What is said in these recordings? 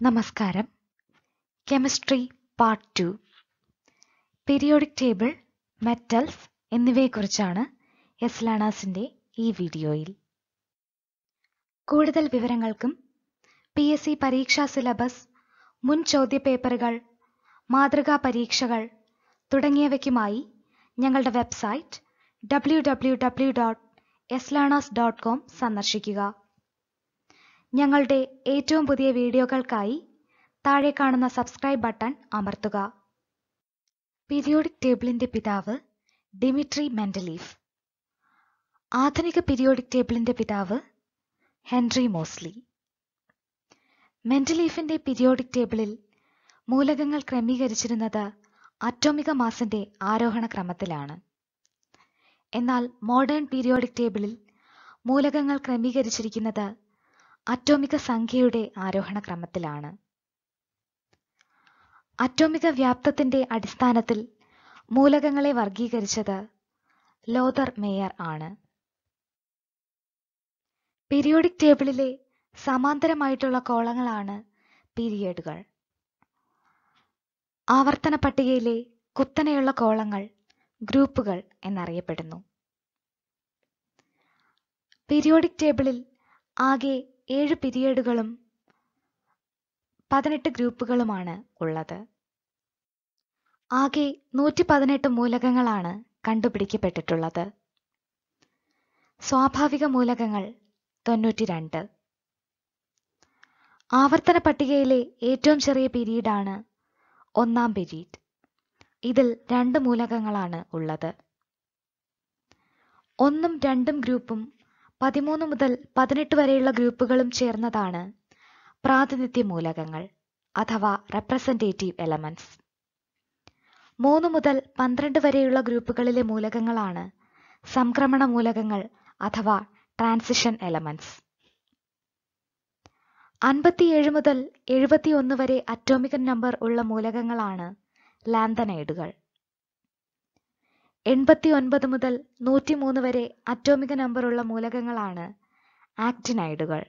നമസ്കാരം. Chemistry part two periodic table metals എന്നിവയെക്കുറിച്ചാണ് yes ലേണേഴ്സിന്റെ ഈ വീഡിയോയിൽ. കൂടുതൽ വിവരങ്ങൾക്കും പി എസ് സി പരീക്ഷാ സിലബസ് മുൻ ചോദ്യപേപ്പറുകൾ മാതൃകാ പരീക്ഷകൾ തുടങ്ങിയവയ്ക്കുമായി ഞങ്ങളുടെ website W W W dot dot com സന്ദർശിക്കുക. ഞങ്ങളുടെ ഏറ്റവും പുതിയ വീഡിയോകൾക്കായി താഴെ കാണുന്ന സബ്സ്ക്രൈബ് ബട്ടൺ അമർത്തുക. പീരിയോഡിക് ടേബിളിന്റെ പിതാവ് ഡിമിട്രി മെൻഡലീഫ്. ആധുനിക പീരിയോഡിക് ടേബിളിന്റെ പിതാവ് ഹെൻറി മോസ്ലി. മെൻഡലീഫിന്റെ പീരിയോഡിക് ടേബിളിൽ മൂലകങ്ങൾ ക്രമീകരിച്ചിരുന്നത് അറ്റോമിക മാസിന്റെ ആരോഹണ ക്രമത്തിലാണ്. എന്നാൽ മോഡേൺ പീരിയോഡിക് ടേബിളിൽ മൂലകങ്ങൾ ക്രമീകരിച്ചിരിക്കുന്നത് അറ്റോമിക സംഖ്യയുടെ ആരോഹണ ക്രമത്തിലാണ്. അറ്റോമിക വ്യാപ്തത്തിന്റെ അടിസ്ഥാനത്തിൽ മൂലകങ്ങളെ വർഗീകരിച്ചത് ലോതർ മേയർ ആണ്. പീരിയോഡിക് ടേബിളിലെ സമാന്തരമായിട്ടുള്ള കോളങ്ങളാണ് പീരിയഡുകൾ. ആവർത്തന പട്ടികയിലെ കുത്തനെയുള്ള കോളങ്ങൾ ഗ്രൂപ്പുകൾ എന്നറിയപ്പെടുന്നു. പീരിയോഡിക് ടേബിളിൽ ആകെ ഏഴ് പിരീഡുകളും പതിനെട്ട് ഗ്രൂപ്പുകളുമാണ് ഉള്ളത്. ആകെ നൂറ്റി പതിനെട്ട് മൂലകങ്ങളാണ് കണ്ടുപിടിക്കപ്പെട്ടിട്ടുള്ളത്. സ്വാഭാവിക മൂലകങ്ങൾ തൊണ്ണൂറ്റി രണ്ട് ആവർത്തന പട്ടികയിലെ ഏറ്റവും ചെറിയ പീരീഡാണ് ഒന്നാം പിരീഡ്. ഇതിൽ രണ്ട് മൂലകങ്ങളാണ് ഉള്ളത്. ഒന്നും രണ്ടും ഗ്രൂപ്പും പതിമൂന്ന് മുതൽ പതിനെട്ട് വരെയുള്ള ഗ്രൂപ്പുകളും ചേർന്നതാണ് പ്രാതിനിധ്യ മൂലകങ്ങൾ അഥവാ റെപ്രസെന്റേറ്റീവ് എലമെന്റ്സ് മൂന്ന് മുതൽ പന്ത്രണ്ട് വരെയുള്ള ഗ്രൂപ്പുകളിലെ മൂലകങ്ങളാണ് സംക്രമണ മൂലകങ്ങൾ അഥവാ ട്രാൻസിഷൻ എലമെന്റ്സ് അൻപത്തിയേഴ് മുതൽ എഴുപത്തിയൊന്ന് വരെ അറ്റോമിക് നമ്പർ ഉള്ള മൂലകങ്ങളാണ് ലാന്തനൈഡുകൾ എൺപത്തി ഒൻപത് മുതൽ നൂറ്റിമൂന്ന് വരെ അറ്റോമിക നമ്പറുള്ള മൂലകങ്ങളാണ് ആക്റ്റിനൈഡുകൾ.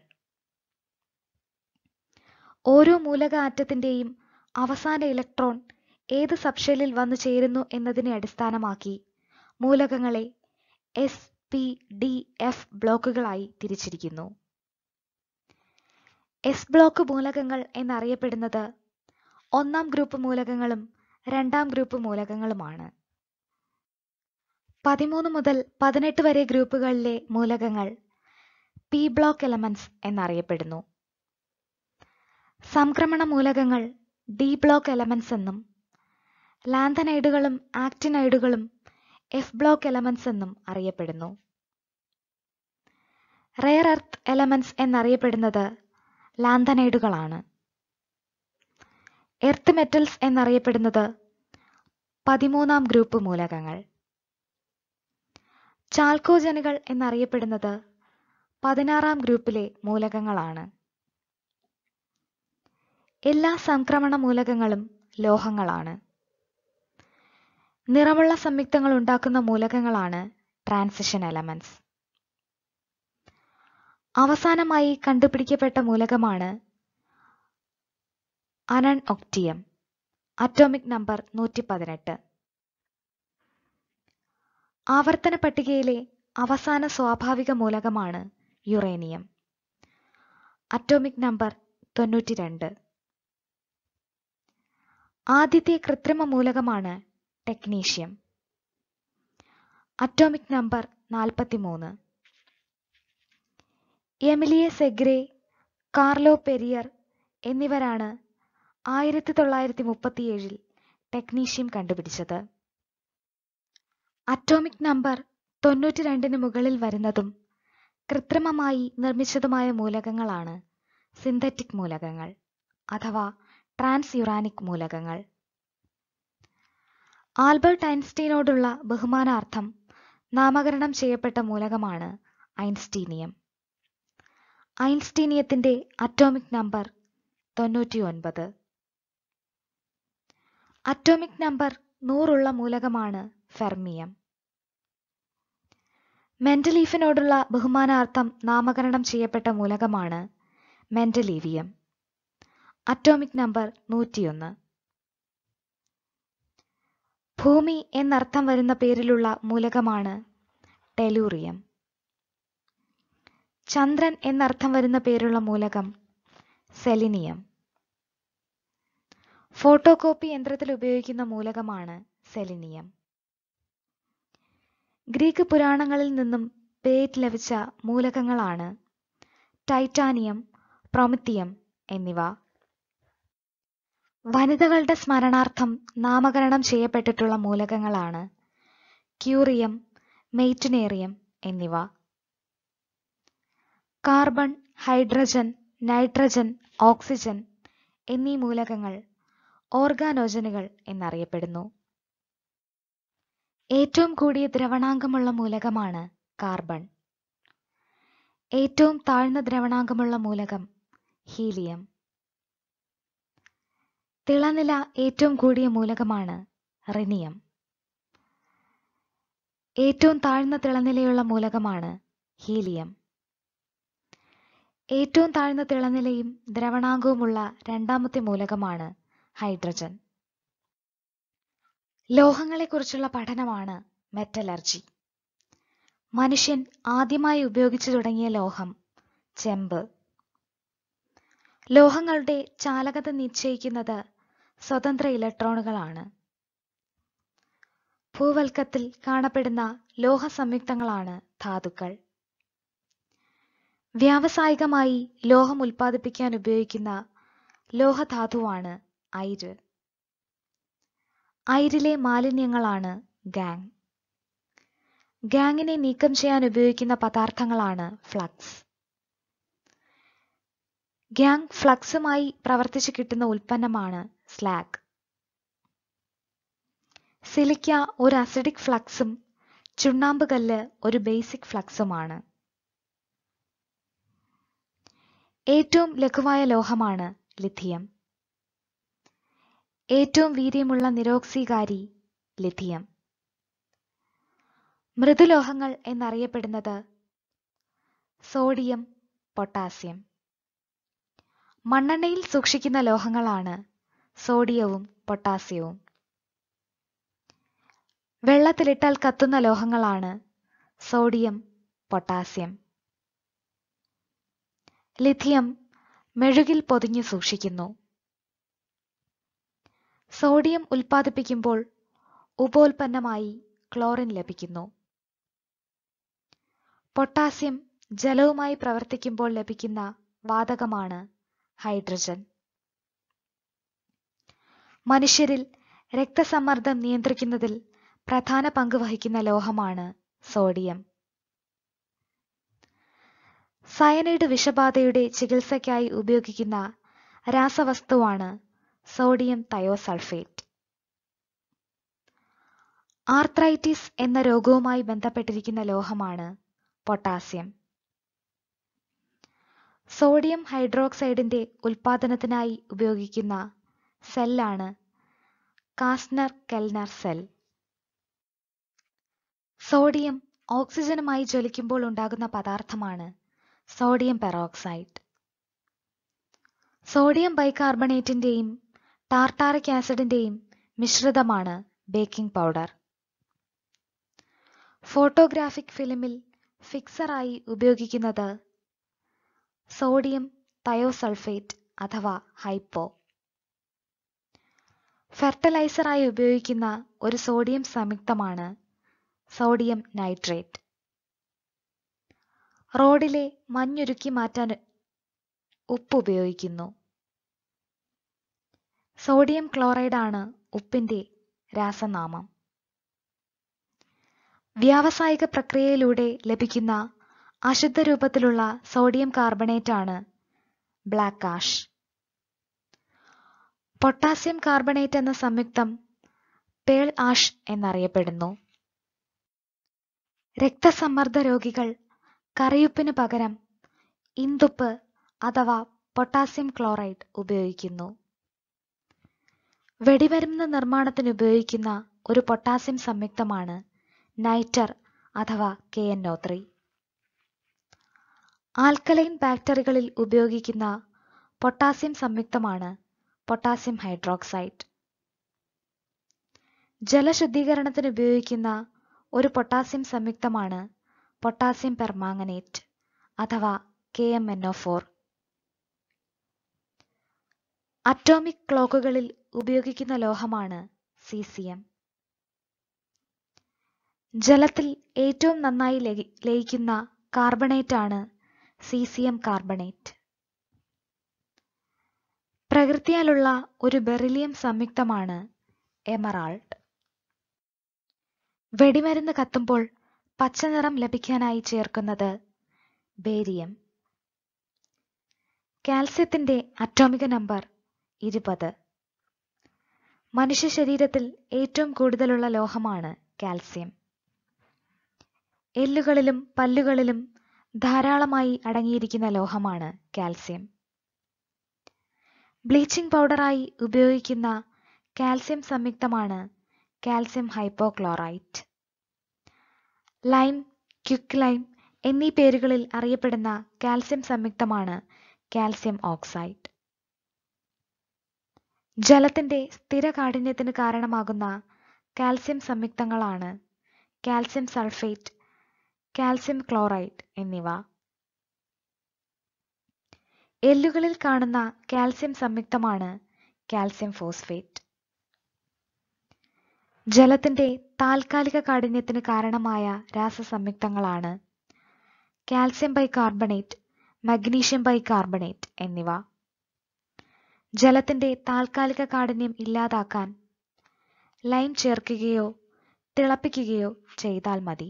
ഓരോ മൂലക ആറ്റത്തിന്റെയും അവസാന ഇലക്ട്രോൺ ഏത് സബ്ഷെല്ലിൽ വന്നു ചേരുന്നു എന്നതിനെ അടിസ്ഥാനമാക്കി മൂലകങ്ങളെ എസ് പി ഡി എഫ് ബ്ലോക്കുകളായി തിരിച്ചിരിക്കുന്നു. എസ് ബ്ലോക്ക് മൂലകങ്ങൾ എന്നറിയപ്പെടുന്നത് ഒന്നാം ഗ്രൂപ്പ് മൂലകങ്ങളും രണ്ടാം ഗ്രൂപ്പ് മൂലകങ്ങളുമാണ്. പതിമൂന്ന് മുതൽ പതിനെട്ട് വരെ ഗ്രൂപ്പുകളിലെ മൂലകങ്ങൾ പി ബ്ലോക്ക് എലമെന്റ്സ് എന്നറിയപ്പെടുന്നു. സംക്രമണ മൂലകങ്ങൾ ഡി ബ്ലോക്ക് എലമെന്റ്സ് എന്നും ലാന്തനൈഡുകളും ആക്റ്റിനൈഡുകളും എഫ് ബ്ലോക്ക് എലമെന്റ്സ് എന്നും അറിയപ്പെടുന്നു. റെയർ എർത്ത് എലമെന്റ്സ് എന്നറിയപ്പെടുന്നത് ലാന്തനൈഡുകളാണ്. എർത്ത് മെറ്റൽസ് എന്നറിയപ്പെടുന്നത് പതിമൂന്നാം ഗ്രൂപ്പ് മൂലകങ്ങൾ. ചാൽക്കോജനുകൾ എന്നറിയപ്പെടുന്നത് പതിനാറാം ഗ്രൂപ്പിലെ മൂലകങ്ങളാണ്. എല്ലാ സംക്രമണ മൂലകങ്ങളും ലോഹങ്ങളാണ്. നിറമുള്ള സംയുക്തങ്ങൾ ഉണ്ടാക്കുന്ന മൂലകങ്ങളാണ് ട്രാൻസിഷൻ എലമെന്റ്സ്. അവസാനമായി കണ്ടുപിടിക്കപ്പെട്ട മൂലകമാണ് അനൺ ഒക്ടിയം അറ്റോമിക് നമ്പർ നൂറ്റി പതിനെട്ട് ആവർത്തന പട്ടികയിലെ അവസാന സ്വാഭാവിക മൂലകമാണ് യുറേനിയം. അറ്റോമിക് നമ്പർ തൊണ്ണൂറ്റി രണ്ട് ആദ്യത്തെ കൃത്രിമ മൂലകമാണ് ടെക്നീഷ്യം അറ്റോമിക് നമ്പർ നാൽപ്പത്തിമൂന്ന് എമിലിയ സെഗ്രെ കാർലോ പെരിയർ എന്നിവരാണ് ആയിരത്തി തൊള്ളായിരത്തി മുപ്പത്തിയേഴിൽ ടെക്നീഷ്യം കണ്ടുപിടിച്ചത്. അറ്റോമിക് നമ്പർ തൊണ്ണൂറ്റി രണ്ടിന് മുകളിൽ വരുന്നതും കൃത്രിമമായി നിർമ്മിച്ചതുമായ മൂലകങ്ങളാണ് സിന്തറ്റിക് മൂലകങ്ങൾ അഥവാ ട്രാൻസ് യുറാനിക് മൂലകങ്ങൾ. ആൽബർട്ട് ഐൻസ്റ്റീനോടുള്ള ബഹുമാനാർത്ഥം നാമകരണം ചെയ്യപ്പെട്ട മൂലകമാണ് ഐൻസ്റ്റീനിയം. ഐൻസ്റ്റീനിയത്തിന്റെ അറ്റോമിക് നമ്പർ തൊണ്ണൂറ്റി ഒൻപത് അറ്റോമിക് നമ്പർ നൂറുള്ള മൂലകമാണ് ഫെർമിയം. മെന്റലീഫിനോടുള്ള ബഹുമാനാർത്ഥം നാമകരണം ചെയ്യപ്പെട്ട മൂലകമാണ് മെന്റലീവിയം. അറ്റോമിക് നമ്പർ നൂറ്റിയൊന്ന്. ഭൂമി എന്നർത്ഥം വരുന്ന പേരിലുള്ള മൂലകമാണ് ടെലൂറിയം. ചന്ദ്രൻ എന്നർത്ഥം വരുന്ന പേരുള്ള മൂലകം സെലിനിയം. ഫോട്ടോകോപ്പി യന്ത്രത്തിൽ ഉപയോഗിക്കുന്ന മൂലകമാണ് സെലിനിയം. ഗ്രീക്ക് പുരാണങ്ങളിൽ നിന്നും പേര് ലഭിച്ച മൂലകങ്ങളാണ് ടൈറ്റാനിയം പ്രൊമിത്തിയം എന്നിവ. വനിതകളുടെ സ്മരണാർത്ഥം നാമകരണം ചെയ്യപ്പെട്ടിട്ടുള്ള മൂലകങ്ങളാണ് ക്യൂറിയം മെയ്റ്റുനേറിയം എന്നിവ. കാർബൺ ഹൈഡ്രജൻ നൈട്രജൻ ഓക്സിജൻ എന്നീ മൂലകങ്ങൾ ഓർഗാനോജനുകൾ എന്നറിയപ്പെടുന്നു. ഏറ്റവും കൂടിയ ദ്രവണാങ്കമുള്ള മൂലകമാണ് കാർബൺ. ഏറ്റവും താഴ്ന്ന ദ്രവണാങ്കമുള്ള മൂലകം ഹീലിയം. തിളനില ഏറ്റവും കൂടിയ മൂലകമാണ് റിനിയം. ഏറ്റവും താഴ്ന്ന തിളനിലയുള്ള മൂലകമാണ് ഹീലിയം. ഏറ്റവും താഴ്ന്ന തിളനിലയും ദ്രവണാങ്കവുമുള്ള രണ്ടാമത്തെ മൂലകമാണ് ഹൈഡ്രജൻ. ലോഹങ്ങളെക്കുറിച്ചുള്ള പഠനമാണ് മെറ്റലർജി. മനുഷ്യൻ ആദ്യമായി ഉപയോഗിച്ചു തുടങ്ങിയ ലോഹം ചെമ്പ്. ലോഹങ്ങളുടെ ചാലകത നിശ്ചയിക്കുന്നത് സ്വതന്ത്ര ഇലക്ട്രോണുകളാണ്. ഭൂവൽക്കത്തിൽ കാണപ്പെടുന്ന ലോഹ സംയുക്തങ്ങളാണ് ധാതുക്കൾ. വ്യാവസായികമായി ലോഹം ഉൽപ്പാദിപ്പിക്കാൻ ഉപയോഗിക്കുന്ന ലോഹധാതുവാണ് അയിര്. അയിരിലെ മാലിന്യങ്ങളാണ് ഗാങ്. ഗാങ്ങിനെ നീക്കം ചെയ്യാൻ ഉപയോഗിക്കുന്ന പദാർത്ഥങ്ങളാണ് ഫ്ലക്സ്. ഗ്യാങ് ഫ്ലക്സുമായി പ്രവർത്തിച്ച് കിട്ടുന്ന ഉൽപ്പന്നമാണ് സ്ലാഗ്. സിലിക്ക ഒരു അസിഡിക് ഫ്ലക്സും ചുണ്ണാമ്പ് കല്ല് ഒരു ബേസിക് ഫ്ലക്സുമാണ്. ഏറ്റവും ലഘുവായ ലോഹമാണ് ലിഥിയം. ഏറ്റവും വീര്യമുള്ള നിരോക്സികാരി ലിഥിയം. മൃദുലോഹങ്ങൾ എന്നറിയപ്പെടുന്നത് സോഡിയം പൊട്ടാസ്യം. മണ്ണെണ്ണയിൽ സൂക്ഷിക്കുന്ന ലോഹങ്ങളാണ് സോഡിയവും പൊട്ടാസ്യവും. വെള്ളത്തിലിട്ടാൽ കത്തുന്ന ലോഹങ്ങളാണ് സോഡിയം പൊട്ടാസ്യം. ലിഥിയം മെഴുകിൽ പൊതിഞ്ഞു സൂക്ഷിക്കുന്നു. സോഡിയം ഉൽപ്പാദിപ്പിക്കുമ്പോൾ ഉപോൽപ്പന്നമായി ക്ലോറിൻ ലഭിക്കുന്നു. പൊട്ടാസ്യം ജലവുമായി പ്രവർത്തിക്കുമ്പോൾ ലഭിക്കുന്ന വാതകമാണ് ഹൈഡ്രജൻ. മനുഷ്യരിൽ രക്തസമ്മർദ്ദം നിയന്ത്രിക്കുന്നതിൽ പ്രധാന പങ്ക് വഹിക്കുന്ന ലോഹമാണ് സോഡിയം. സയനൈഡ് വിഷബാധയുടെ ചികിത്സയ്ക്കായി ഉപയോഗിക്കുന്ന രാസവസ്തുവാണ് സോഡിയം തയോസൾഫേറ്റ്. ആർത്രൈറ്റിസ് എന്ന രോഗവുമായി ബന്ധപ്പെട്ടിരിക്കുന്ന ലോഹമാണ് പൊട്ടാസ്യം. സോഡിയം ഹൈഡ്രോക്സൈഡിന്റെ ഉൽപാദനത്തിനായി ഉപയോഗിക്കുന്ന സെല്ലാണ് കാസ്നർ കെൽനർ സെൽ. സോഡിയം ഓക്സിജനുമായി ജ്വലിക്കുമ്പോൾ ഉണ്ടാകുന്ന പദാർത്ഥമാണ് സോഡിയം പെറോക്സൈഡ്. സോഡിയം ബൈകാർബണേറ്റിന്റെയും ടാർട്ടാറിക് ആസിഡിന്റെയും മിശ്രിതമാണ് ബേക്കിംഗ് പൗഡർ ഫോട്ടോഗ്രാഫിക് ഫിലിമിൽ ഫിക്സറായി ഉപയോഗിക്കുന്നത് സോഡിയം തയോസൾഫേറ്റ് അഥവാ ഹൈപ്പോ ഫെർട്ടിലൈസറായി ഉപയോഗിക്കുന്ന ഒരു സോഡിയം സംയുക്തമാണ് സോഡിയം നൈട്രേറ്റ് റോഡിലെ മഞ്ഞുരുക്കി മാറ്റാൻ ഉപ്പ് ഉപയോഗിക്കുന്നു. സോഡിയം ക്ലോറൈഡാണ് ഉപ്പിന്റെ രാസനാമം. വ്യാവസായിക പ്രക്രിയയിലൂടെ ലഭിക്കുന്ന അശുദ്ധ രൂപത്തിലുള്ള സോഡിയം കാർബണേറ്റ് ആണ് ബ്ലാക്ക് ആഷ്. പൊട്ടാസ്യം കാർബണേറ്റ് എന്ന സംയുക്തം പേൾ ആഷ് എന്നറിയപ്പെടുന്നു. രക്തസമ്മർദ്ദ രോഗികൾ കറിയുപ്പിന് പകരം ഇന്തുപ്പ് അഥവാ പൊട്ടാസ്യം ക്ലോറൈഡ് ഉപയോഗിക്കുന്നു. വെടിമരുന്ന് നിർമ്മാണത്തിന് ഉപയോഗിക്കുന്ന ഒരു പൊട്ടാസ്യം സംയുക്തമാണ് നൈറ്റർ അഥവാ K N O three. Alkaline ബാക്ടറികളിൽ ഉപയോഗിക്കുന്ന പൊട്ടാസ്യം സംയുക്തമാണ് പൊട്ടാസ്യം ഹൈഡ്രോക്സൈഡ്. ജലശുദ്ധീകരണത്തിന് ഉപയോഗിക്കുന്ന ഒരു പൊട്ടാസ്യം സംയുക്തമാണ് പൊട്ടാസ്യം പെർമാങ്ങനേറ്റ് അഥവാ K M N O four. Atomic ക്ലോക്കുകളിൽ ഉപയോഗിക്കുന്ന ലോഹമാണ് സീസിയം. ജലത്തിൽ ഏറ്റവും നന്നായി ലയിക്കുന്ന കാർബണേറ്റ് ആണ് സീസിയം കാർബണേറ്റ്. പ്രകൃതിയാലുള്ള ഒരു ബെറിലിയം സംയുക്തമാണ് എമറാൾഡ് വെടിമരുന്ന് കത്തുമ്പോൾ പച്ചനിറം ലഭിക്കാനായി ചേർക്കുന്നത് ബേരിയം. കാൽസ്യത്തിന്റെ അറ്റോമിക നമ്പർ ഇരുപത്. മനുഷ്യ ശരീരത്തിൽ ഏറ്റവും കൂടുതലുള്ള ലോഹമാണ് കാൽസ്യം. എല്ലുകളിലും പല്ലുകളിലും ധാരാളമായി അടങ്ങിയിരിക്കുന്ന ലോഹമാണ് കാൽസ്യം. ബ്ലീച്ചിംഗ് പൗഡറായി ഉപയോഗിക്കുന്ന കാൽസ്യം സംയുക്തമാണ് calcium hypochlorite. Lime quick lime എന്നീ പേരുകളിൽ അറിയപ്പെടുന്ന കാൽസ്യം സംയുക്തമാണ് കാൽസ്യം ഓക്സൈഡ്. ജലത്തിന്റെ സ്ഥിരകാഠിന്യത്തിന് കാരണമാകുന്ന കാൽസ്യം സംയുക്തങ്ങളാണ് കാൽസ്യം സൾഫേറ്റ് കാൽസ്യം ക്ലോറൈഡ് എന്നിവ. എല്ലുകളിൽ കാണുന്ന കാൽസ്യം സംയുക്തമാണ് കാൽസ്യം ഫോസ്ഫേറ്റ്. ജലത്തിന്റെ താൽക്കാലിക കാഠിന്യത്തിന് കാരണമായ രാസസംയുക്തങ്ങളാണ് കാൽസ്യം ബൈകാർബണേറ്റ് മഗ്നീഷ്യം ബൈകാർബണേറ്റ് എന്നിവ. ജലത്തിന്റെ താൽക്കാലിക കാഠിന്യം ഇല്ലാതാക്കാൻ ലൈം ചേർക്കുകയോ തിളപ്പിക്കുകയോ ചെയ്താൽ മതി.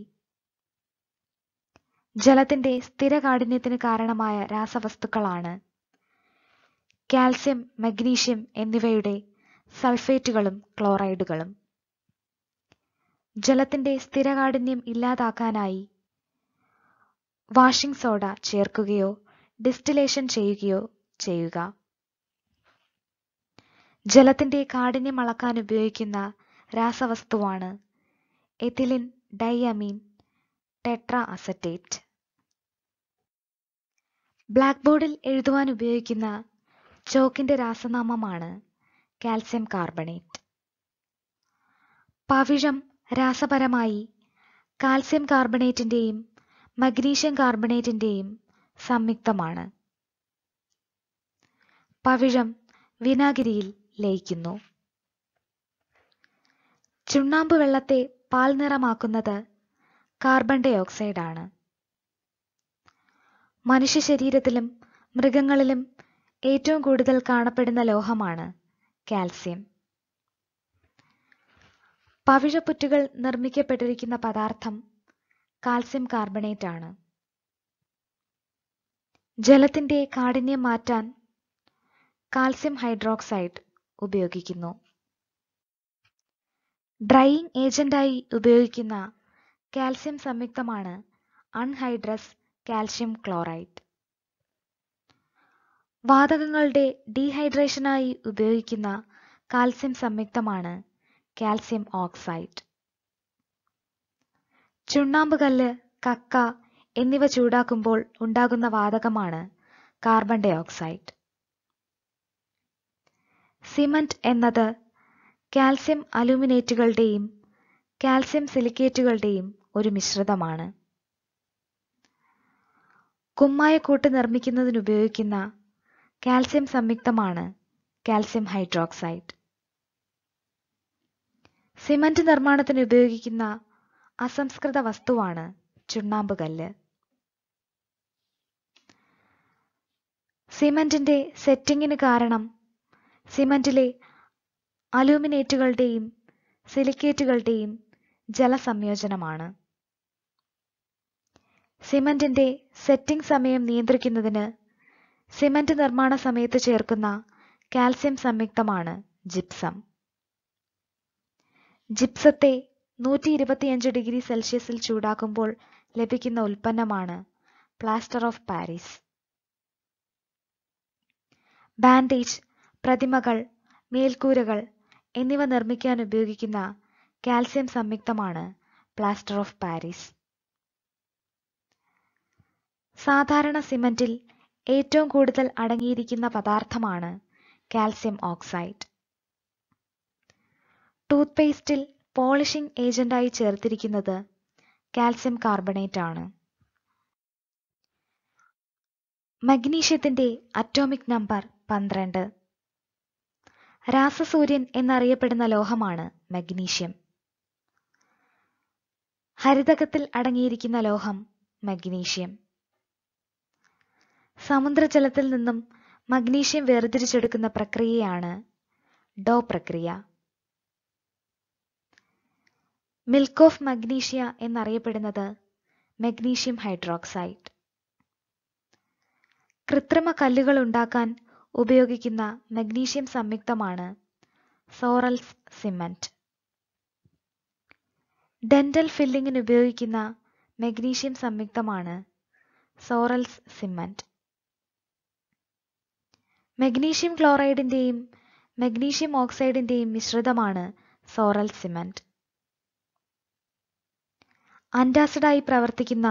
ജലത്തിന്റെ സ്ഥിര കാഠിന്യത്തിന് കാരണമായ രാസവസ്തുക്കളാണ് കാൽസ്യം മഗ്നീഷ്യം എന്നിവയുടെ സൾഫേറ്റുകളും ക്ലോറൈഡുകളും. ജലത്തിന്റെ സ്ഥിരകാഠിന്യം ഇല്ലാതാക്കാനായി വാഷിംഗ് സോഡ ചേർക്കുകയോ ഡിസ്റ്റിലേഷൻ ചെയ്യുകയോ ചെയ്യുക. ജലത്തിന്റെ കാഠിന്യം അളക്കാൻ ഉപയോഗിക്കുന്ന രാസവസ്തുവാണ് ethylene diamine tetra acetate black ബോർഡിൽ എഴുതുവാൻ ഉപയോഗിക്കുന്ന ചോക്കിന്റെ രാസനാമമാണ് കാൽസ്യം കാർബണേറ്റ്. പവിഴം രാസപരമായി കാൽസ്യം കാർബണേറ്റിന്റെയും മഗ്നീഷ്യം കാർബണേറ്റിന്റെയും സംയുക്തമാണ്. പവിഴം വിനാഗിരിയിൽ ലയിക്കുന്നു. ചുണ്ണാമ്പ് വെള്ളത്തെ പാൽ നിറമാക്കുന്നത് കാർബൺ ഡൈ ഓക്സൈഡ് ആണ്. മനുഷ്യ ശരീരത്തിലും മൃഗങ്ങളിലും ഏറ്റവും കൂടുതൽ കാണപ്പെടുന്ന ലോഹമാണ് കാൽസ്യം. പവിഴപ്പുറ്റുകൾ നിർമ്മിക്കപ്പെട്ടിരിക്കുന്ന പദാർത്ഥം കാൽസ്യം കാർബണേറ്റ് ആണ് ജലത്തിന്റെ കാഠിന്യം മാറ്റാൻ കാൽസ്യം ഹൈഡ്രോക്സൈഡ് ഉപയോഗിക്കുന്നു. ഡ്രൈയിങ് ഏജന്റായി ഉപയോഗിക്കുന്ന കാൽസ്യം സംയുക്തമാണ് അൺഹൈഡ്രസ് കാൽസ്യം ക്ലോറൈഡ് വാതകങ്ങളുടെ ഡീഹൈഡ്രേഷനായി ഉപയോഗിക്കുന്ന കാൽസ്യം സംയുക്തമാണ് കാൽസ്യം ഓക്സൈഡ് ചുണ്ണാമ്പ് കല്ല് കക്ക എന്നിവ ചൂടാക്കുമ്പോൾ ഉണ്ടാകുന്ന വാതകമാണ് കാർബൺ ഡൈ ഓക്സൈഡ് സിമന്റ് എന്നത് കാൽസ്യം അലൂമിനേറ്റുകളുടെയും കാൽസ്യം സിലിക്കേറ്റുകളുടെയും ഒരു മിശ്രിതമാണ്. കുമ്മായക്കൂട്ട് നിർമ്മിക്കുന്നതിന് ഉപയോഗിക്കുന്ന കാൽസ്യം സംയുക്തമാണ് കാൽസ്യം ഹൈഡ്രോക്സൈഡ്. സിമന്റ് നിർമ്മാണത്തിന് ഉപയോഗിക്കുന്ന അസംസ്കൃത വസ്തുവാണ് ചുണ്ണാമ്പ് കല്ല്. സിമന്റിന്റെ സെറ്റിങ്ങിന് കാരണം സിമന്റിലെ അലൂമിനേറ്റുകളുടെയും സിലിക്കേറ്റുകളുടെയും ജലസംയോജനമാണ്. സിമന്റിന്റെ സെറ്റിംഗ് സമയം നിയന്ത്രിക്കുന്നതിന് സിമന്റ് നിർമ്മാണ സമയത്ത് ചേർക്കുന്ന കാൽസ്യം സംയുക്തമാണ് ജിപ്സം. ജിപ്സത്തെ നൂറ്റി ഇരുപത്തിയഞ്ച് ഡിഗ്രി സെൽഷ്യസിൽ ചൂടാക്കുമ്പോൾ ലഭിക്കുന്ന ഉൽപ്പന്നമാണ് പ്ലാസ്റ്റർ ഓഫ് പാരീസ്. ബാൻഡേജ് പ്രതിമകൾ മേൽക്കൂരകൾ എന്നിവ നിർമ്മിക്കാൻ ഉപയോഗിക്കുന്ന കാൽസ്യം സംയുക്തമാണ് പ്ലാസ്റ്റർ ഓഫ് പാരീസ്. സാധാരണ സിമന്റിൽ ഏറ്റവും കൂടുതൽ അടങ്ങിയിരിക്കുന്ന പദാർത്ഥമാണ് കാൽസ്യം ഓക്സൈഡ്. ടൂത്ത് പേസ്റ്റിൽ പോളിഷിംഗ് ഏജന്റായി ചേർത്തിരിക്കുന്നത് കാൽസ്യം കാർബണേറ്റ് ആണ് മഗ്നീഷ്യത്തിന്റെ അറ്റോമിക് നമ്പർ പന്ത്രണ്ട്. രാസസൂര്യൻ എന്നറിയപ്പെടുന്ന ലോഹമാണ് മഗ്നീഷ്യം. ഹരിതകത്തിൽ അടങ്ങിയിരിക്കുന്ന ലോഹം മഗ്നീഷ്യം. സമുദ്രജലത്തിൽ നിന്നും മഗ്നീഷ്യം വേർതിരിച്ചെടുക്കുന്ന പ്രക്രിയയാണ് ഡോ പ്രക്രിയ മിൽക്ക് ഓഫ് മഗ്നീഷ്യ എന്നറിയപ്പെടുന്നത് മഗ്നീഷ്യം ഹൈഡ്രോക്സൈഡ്. കൃത്രിമ കല്ലുകൾ ഉണ്ടാക്കാൻ ഉപയോഗിക്കുന്ന മഗ്നീഷ്യം സംയുക്തമാണ് സോറൽസ് സിമന്റ്. ഡെന്റൽ ഫില്ലിങ്ങിന് ഉപയോഗിക്കുന്ന മഗ്നീഷ്യം സംയുക്തമാണ് സോറൽസ് സിമന്റ്. മഗ്നീഷ്യം ക്ലോറൈഡിന്റെയും മഗ്നീഷ്യം ഓക്സൈഡിന്റെയും മിശ്രിതമാണ് സോറൽ സിമന്റ്. അന്റാസിഡായി പ്രവർത്തിക്കുന്ന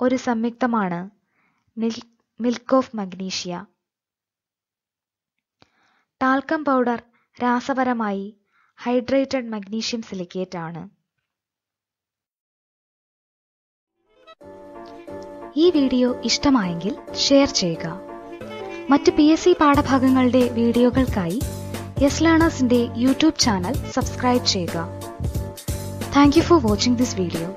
ഒരു സംയുക്തമാണ് milk of magnesia. Talcum powder രാസപരമായി hydrated magnesium silicate ആണ്. ഈ വീഡിയോ ഇഷ്ടമായെങ്കിൽ ഷെയർ ചെയ്യുക. മറ്റ് പി എസ് സി പാഠഭാഗങ്ങളുടെ വീഡിയോകൾക്കായി യെസ് ലേണേഴ്സിന്റെ യൂട്യൂബ് ചാനൽ സബ്സ്ക്രൈബ് ചെയ്യുക. Thank you for watching this video.